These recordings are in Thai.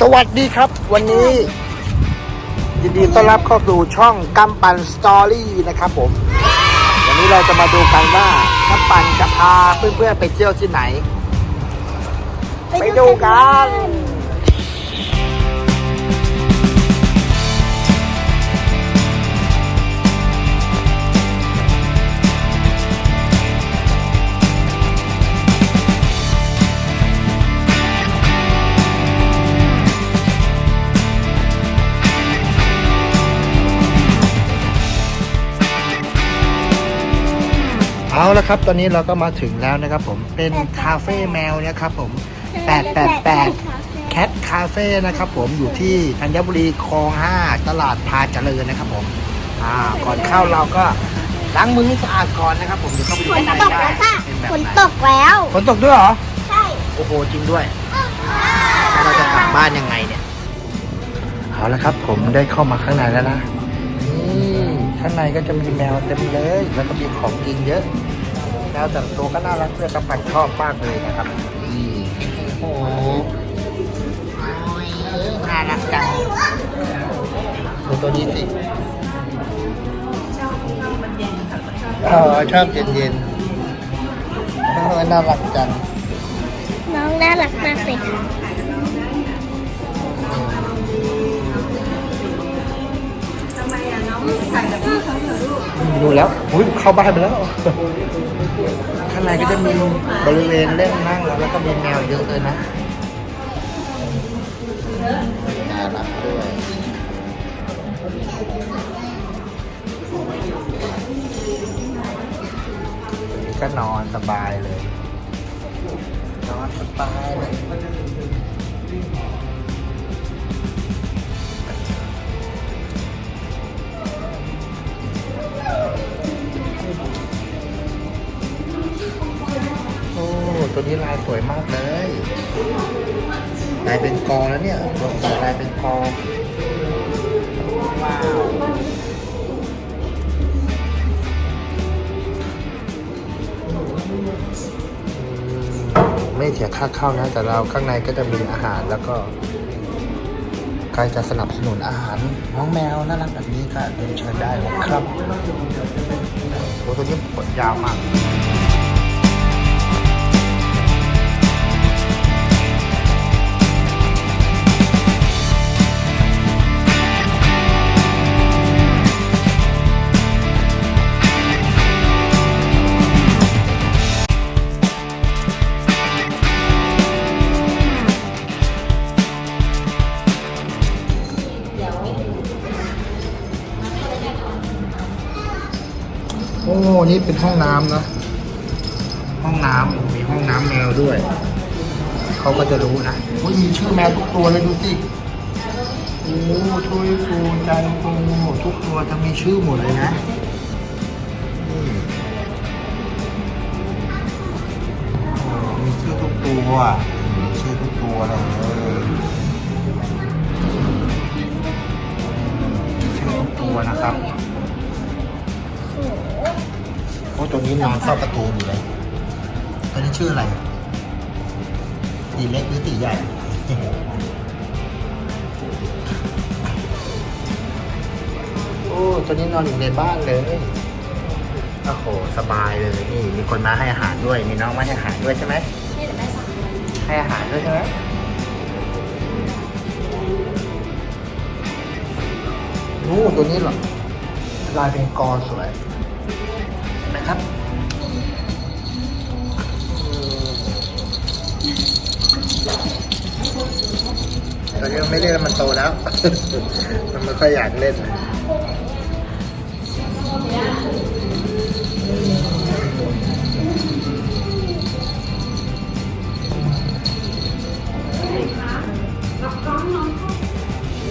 สวัสดีครับ วันนี้ยินดีต้อนรับเข้าสู่ช่องกำปันสตอรี่นะครับผม วันนี้เราจะมาดูกันว่ากำปันจะพาเพื่อนๆไปเที่ยวที่ไหน ไปดูกัน เอาละครับ ตอนนี้เราก็มาถึงแล้วนะครับผม เป็นคาเฟ่แมวนะครับผม 888 แคทคาเฟ่นะครับผม อยู่ที่ธัญบุรีคลอง 5 ตลาดพาเจริญนะครับผม อ่า ก่อนเข้าเราก็ล้างมือให้สะอาดก่อนนะครับผมเดี๋ยวเข้าไปดูฝนข้างในตกได้แล้วค่ะเป็นแบบฝนไหนตกแล้ว ฝนตกด้วยเหรอ ใช่โอ้โห จริงด้วยแล้วเราจะกลับบ้านยังไงเนี่ย เอาละครับ ผมได้เข้ามาข้างในแล้วนะ นี่ ข้างในก็จะมีแมวเต็มเลย แล้วก็มีของกินเยอะ แมวแต่ละตัวก็น่ารักเพื่อนกระปันชอบมากเลยนะครับนี่โอ้โหน่ารักจังดูตัวนี้สิเออชอบเย็นๆเออน่ารักจัง น้องน่ารักมากเลยค่ะ ดูแล้วอุ้ยเข้าบ้านไปแล้วข้างในก็จะมีบริเวณเล่นนั่งแล้วแล้วก็มีแมวเยอะเลยนะน่ารักด้วยนี่ก็นอนสบายเลย นอนสบายเลย ตัวนี้ลายสวยมากเลย ลายเป็นกอแล้วเนี่ยตัวต่อลายเป็นกอ ว้าว ไม่เสียค่าเข้านะ แต่เราข้างในก็จะมีอาหารแล้วก็ใครจะสนับสนุนอาหารน้องแมวน่ารักแบบนี้ก็เรียนเชิญได้เลยครับโอ้ตัวนี้ปวดยาวมาก เป็นห้องน้ำนะ ห้องน้ำมีห้องน้ำแมวด้วย เขาก็จะรู้นะโอ้ยมีชื่อแมวทุกตัวเลยดูสิโอ้ช่วยฟูใจฟูทุกตัวจะมีชื่อหมดเลยนะนี่โอ้มีชื่อทุกตัวมีชื่อทุกตัวเลยมีชื่อทุกตัวนะครับ โอ้ตัวนี้นอนเฝ้าประตูอยู่เลยตัวนี้ชื่ออะไรตีเล็กหรือตีใหญ่โอ้ตัวนี้นอนอยู่ในบ้านเลยโอ้โหสบายเลยนี่มีคนมาให้อาหารด้วยมีน้องมาให้อาหารด้วยใช่ไหมให้อาหารด้วยใช่ไหมโอ้ตัวนี้เหรอลายเป็นกอสวยเห็ นไหมครับตอนนี้มันไม่เล่นแล้วมันโตแล้ว มันไม่ค่อยอยากเล่น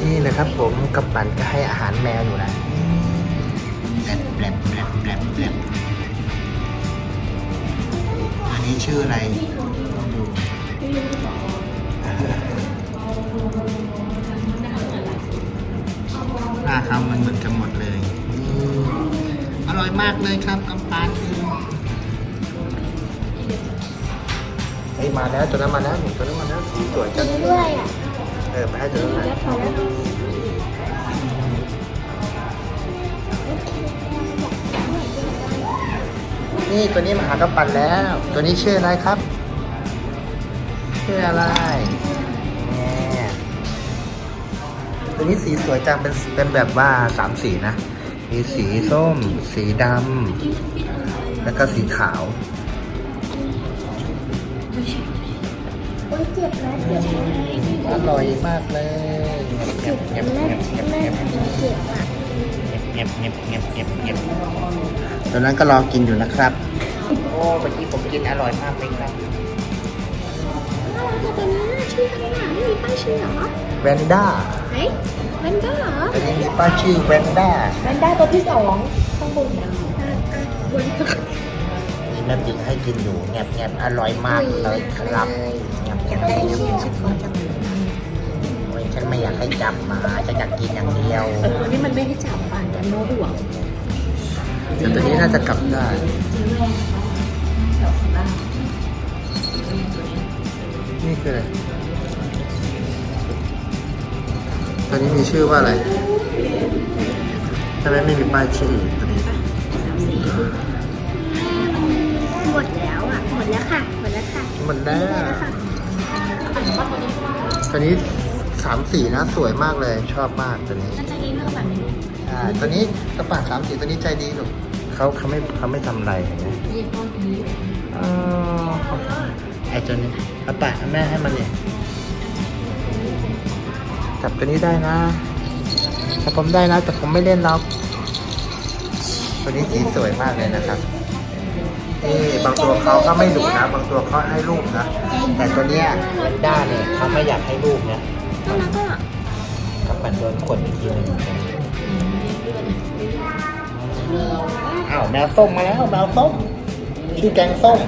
นี่นะครับผมกับปันก็ให้อาหารแมวอยู่นะ ชื่ออะไรลองดูหน้าเขามันเหมือนกันหมดเลยอืมอร่อยมากเลยครับกำปานเฮ้ยมาแล้วตัวนั้นมาแล้วหนูตัวนั้นมาแล้วสีสวยจังกินด้วยอะออไปให้ตัวนู้นหน่อย นี่ตัวนี้มาหากระปั่นแล้ว ตัวนี้ชื่ออะไรครับ ชื่ออะไรเนี่ยตัวนี้สีสวยจังเป็นเป็นแบบว่าสามสีนะ มีสีส้ม สีดำแล้วก็สีขาวโอ้ยเจ็บนะเจ็บอร่อยมากเลยเจ็บเงียบเงียบเงียบเงียบเจ็บเงียบเงียบเงียบเงียบเงียบ ตอนนั้นก็รอกินอยู่นะครับ โอ้เมื่อกี้ผมกินอร่อยมากเลยครับน่ารักจะเป็นหน้าชื่อข้างหลังไม่มีป้ายชื่อเหรอแวนด้าไหนแวนด้าเหรอตัวนี้มีป้ายชื่อแวนด้าแวนด้าตัวที่สองข้างบนนะบนนี่แม่บิ๊กให้กินอยู่เงียบเงียบอร่อยมากเลยครับเงียบเงียบได้ชื่อชื่อขอจังเลยโอ้ยฉันไม่อยากให้จับมาฉันอยากกินอย่างเดียวเออนี่มันไม่ให้จับป่านกันโน้ห่วง แต่ตัวนี้น่าจะกลับได้นี่คืออะไร ตัวนี้มีชื่อว่าอะไรทำไมไม่มีป้ายชื่อตัวนี้ หมดแล้วอะ หมดแล้วค่ะ หมดแล้วค่ะ หมันแล้วค่ะตัวนี้สามสีนะสวยมากเลยชอบมากตัวนี้น่าจะดีเรื่องแบบนี้ใช่ ตัวนี้กระป๋าสามสีตัวนี้ใจดีลูก เขาเขาไม่เขาไม่ทำอะไรเห็นไหมอ๋อไอ้ตัวนี้กระป๋าแม่ให้มันเนี่ยจับตัวนี้ได้นะแต่ผมได้นะแต่ผมไม่เล่นหรอกตัวนี้สีสวยมากเลยนะครับนี่บางตัวเขาก็ไม่ดุนะ บางตัวเขาให้รูปนะ แต่ตัวเนี้ยด้าเนี่ยเขาไม่อยากให้รูปเนี่ยน่ารักอะกับมันโดนขดอีกทีหนึง อ้าวแมวส้มมาแล้วแมวส้ม ชื่อแกงส้ม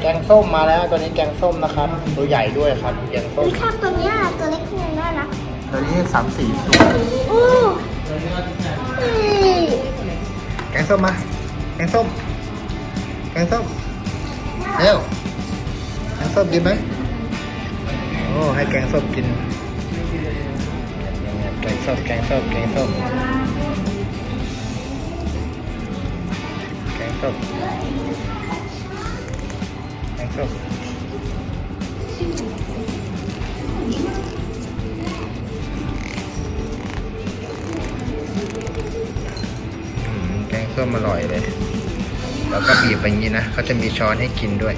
แกงส้มมาแล้วตัวนี้แกงส้มนะครับ ตัวใหญ่ด้วยครับ แกงส้มอุ้ยข้ามตัวเนี้ยตัวเล็กนึงน่ารักตัวนี้สามสีสูงโอ้ยแกงส้มมา แกงส้ม แกงส้มเร็วแกงส้มกินไหมโอ้ให้แกงส้มกินแกงส้มแกงส้มแกงส้ม แกงส้มแกงส้มอืมแกงส้มอร่อยเลย แล้วก็บีบไปงนี้นะเขาจะมีช้อนให้กินด้วย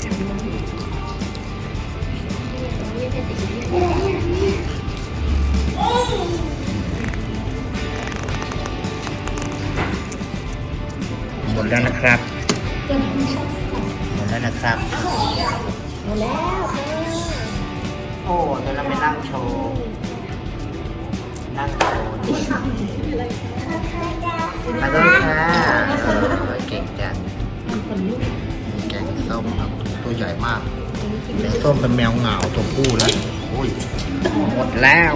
หมดแล้วนะครับ หมดแล้วนะครับ หมดแล้วโอ้เดี๋ยวเราไปนั่งโชว์ นั่งโชว์นี่มาด้วยค่ะเออเก่งจังแกงส้มครับตัวใหญ่มากแกงส้มเป็นแมวเหงาตัวผู้แล้วอุ้ยหมดแล้ว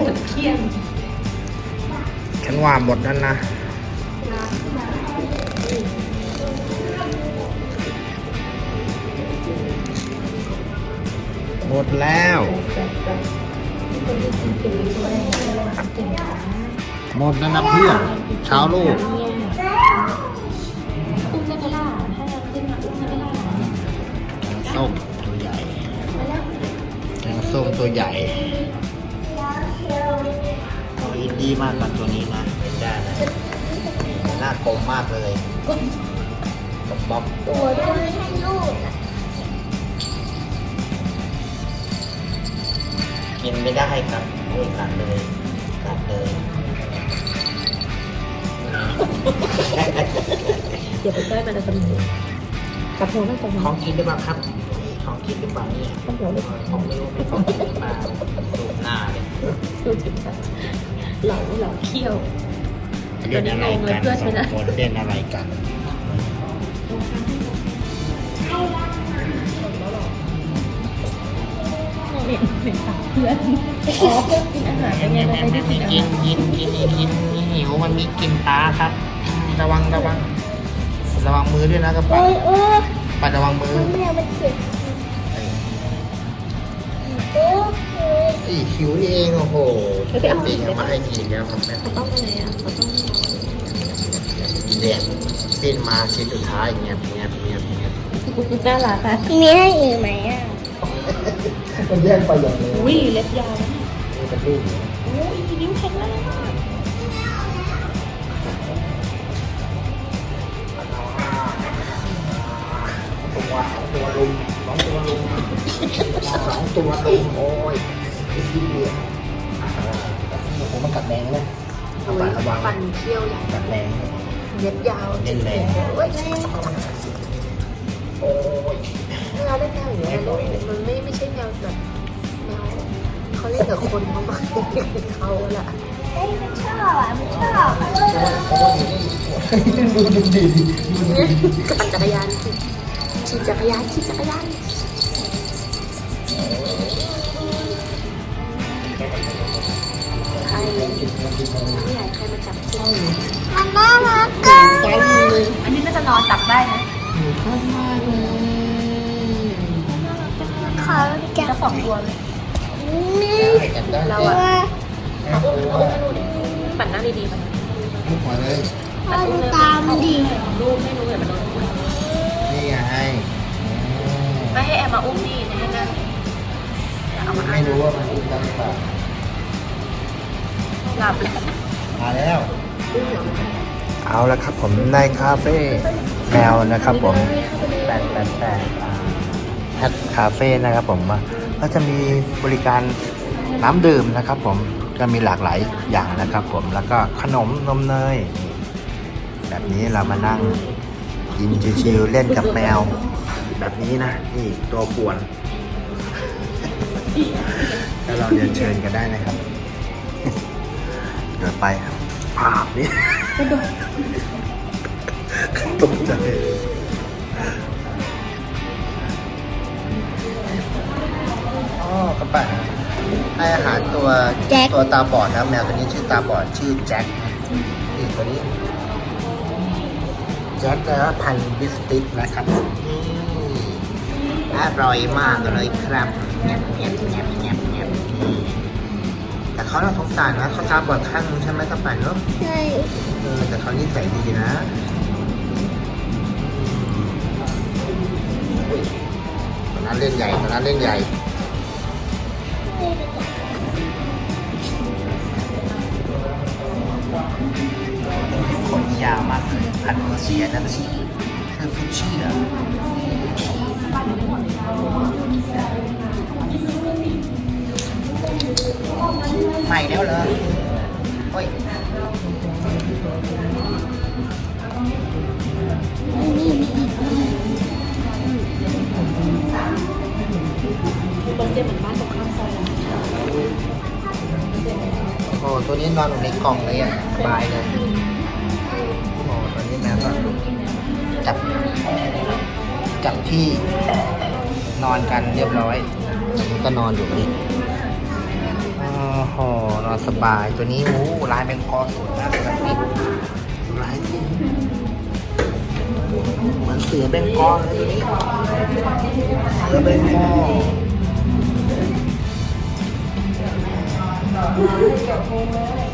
ฉันว่าหมดนั่นนะ หมดแล้ว หมดแล้วนะเพื่อนเช้าลูกอุ้มได้ไหมล่ะถ้าเราขึ้นมาอุ้มได้ไหมล่ะแกงส้มตัวใหญ่แกงส้มตัวใหญ่อ้ยดีมากกับตัวนี้นะเห็นได้นะหน้ากลมมากเลยกระบ๊อบตัวด้วย กินไม่ได้ครับโอ้ยกัดเลยกัดเลยเดี๋ยวไปใกล้มันจะสนุกกระโปรงน่าจะของกินหรือเปล่าครับของกินหรือเปล่าเนี่ยต้องหัวเลยของไม่รู้เป็นของกินหรือเปล่าดูหน้าเลยดูถึงเหล่าเหล่าเขี้ยว เล่นอะไรกันเพื่อนสฉัอนงนะคนเล่นอะไรกัน เห็นเห็นเพื่อนอ๋อเพื่อนกินอาหารยังไงเราไปได้กินอากิหานรกินกินกินหิวมันมีกลินตาครับ ระวังระวัง ระวังมือด้วยนะกระป๋าโอ้ยโอ้ยปัดระวังมือมันแมวมันเจ็บโอ้ยอีหิวนี่เองโอ้โหเป็นปีกเอามาให้กินแล้วครับแม่เขาต้องอะไรอะเขาต้องเด็กสิ้นมาชิ้นสุดท้ายเงียบเงียบเงียบเงียบน่ารักอะมีให้อีกไหมอะ มันแย่งไปอย่างเลยอุ้ยเล็บยาวนะนี่เป็นลูกอุ้ยนิ้วแข็งแรงมากตัวตัวลุงสองตัวลุงสองตัวลุงโอ้ยไอ้ที่เดียวโอ้โหมันกัดแรงเลยเอาไประวังฟันเขี้ยวใหญ่กัดแรงเล็บยาวเล่นแรงโอ้ย เวลาเล่นแมวอย่างเงี้ยมันไม่ไม่ใช่แมวแบบแมวเขาเล่นกับคนเขามาเขาแหละเฮ้ยมันชอบอะมันชอบดูดูดีปั่นจักรยานขี่จักรยานขี่จักรยานใครใหญ่ใครมาจับคู่มันน่ารักจมืออันนี้น่าจะนอนตักได้นะเขา สองตัวเลยนี่เราอะปั่นหน้าดีๆมันลูกหัวเลยเอาดูตามดิลูกไม่รู้เลยมันโดนนี่ไงไม่ให้แอมมาอุ้มนี่ในให้นั่งเอามาไม่รู้ว่ามันอุ้มได้หรือเปล่าหลับแล้วมาแล้วเอาละครับผมในคาเฟ่แมวนะครับผมแปดแปดแปด แพทคาเฟ่นะครับผมก็จะมีบริการน้ำดื่มนะครับผมก็มีหลากหลายอย่างนะครับผมแล้วก็ขนมนมเนยนี่แบบนี้เรามานั่งกินชิวๆเล่นกับแมว แบบนี้นะนี่ตัวป่วนแล้วเราเรียนเชิญกันได้นะครับเดินไปครับภาพนี้ตกใจ กระป๋าให้อาหารตัวตัวตาบอดนะแมวตัวนี้ชื่อตาบอดชื่อแจ็คนี่ตัวนี้แจ็คนะพันธุ์บิสติกนะครับนี่อร่อยมากเลยครับแงบแงบแงบแงบแงบนี่แต่เขาเราสงสารนะเขาตาบอดข้างนึงใช่ไหมกระป๋าเนาะ ใช่เออแต่เขานิสัยดีนะอุ๊ยตอนนั้นเล่นใหญ่ตอนนั้นเล่นใหญ่ ขนยาวมากเลยพันธุ์เกล่องเลยอะสบายเลยโอ้ตัวนี้แมวก็จับจับที่นอนกันเรียบร้อยตันี้ก็นอนอยู่นี่โอ้โหนอนสบายตัวนี้โอ้ลายแมงกอสวยมากเลยนี่ลายที่เหมือนเสือแบงกอเลยตัวนี้เสือแบงกอเย็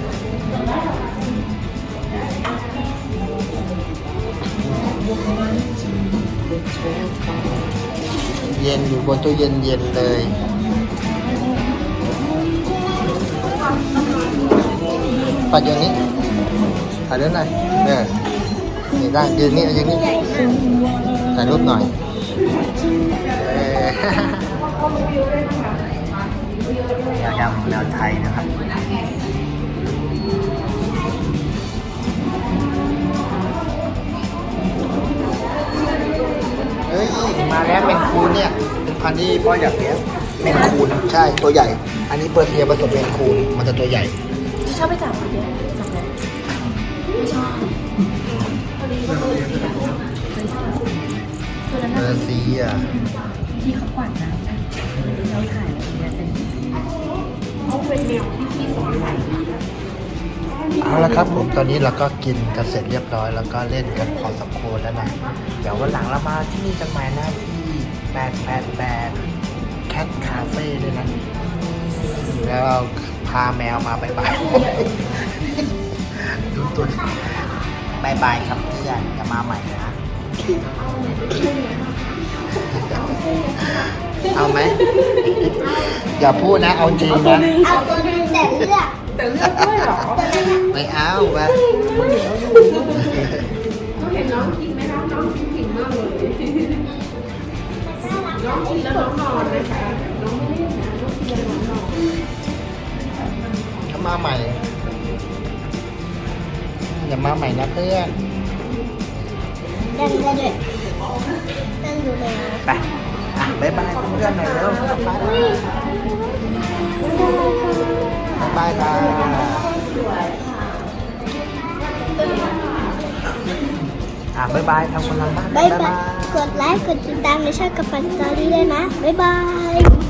เย็นอยู่บนตู้เย็นเย็นเลย ปัดอย่างนี้ถ่ายรูปหน่อยเออนี่ได้ยืนนี่ยืนนี่ถ่ายรูปหน่อยเออแนวดำแนวไทยนะครับ ฮ้ยมาแล้วเป็นคูนเนี่ยเป็นพันธุ์ที่พ่ออยากเลี้ยงเป็นคูนใช่ตัวใหญ่ อันนี้เปอร์เซียผสมเป็นคูนมันจะตัวใหญ่ชอบไปจับคนเดียวจับเลยไม่ชอบตัวนั้นเปอร์เซียที่เขากวาดน้ำนะเราถ่ายอะไรเงี้ยเป็นเขาเป็นแมวที่สอนใส่ เอาละครับผมตอนนี้เราก็กินกันเสร็จเรียบร้อย แล้วก็เล่นกันพอสมควรแล้วนะเดี๋ยววันหลังเรามาที่นี่กันใหม่นะที่888 Cat Cafe ด้วยนะแล้วเราพาแมวมาบายบายดูตัวบายบายครับเพื่อนจะมาใหม่นะเอาไหมอย่าพูดนะ เอาจริงนะเอาตัวนึงแต่เลือก แต่เลือกด้วยเหรอไม่เอาไปเห็นน้องกินไหมคะน้องกินก่งมากเลยน้องกินแล้วน้องนอนนะคะน้องไม่เล่นนะน้องกินแล้วน้องนอนถ้ามาใหม่อย่ามาใหม่นะเพื่อนดันเลยด้วยดันดูเลยไปอะบายบายเพื่อนหน่อยเร็วบายบาย ค่ะอะบายบายทำคนลังบ้านบายบาย กดไลค์ กดติดตามในช่องกับปันสตอรี่ด้วยนะ บ๊ายบาย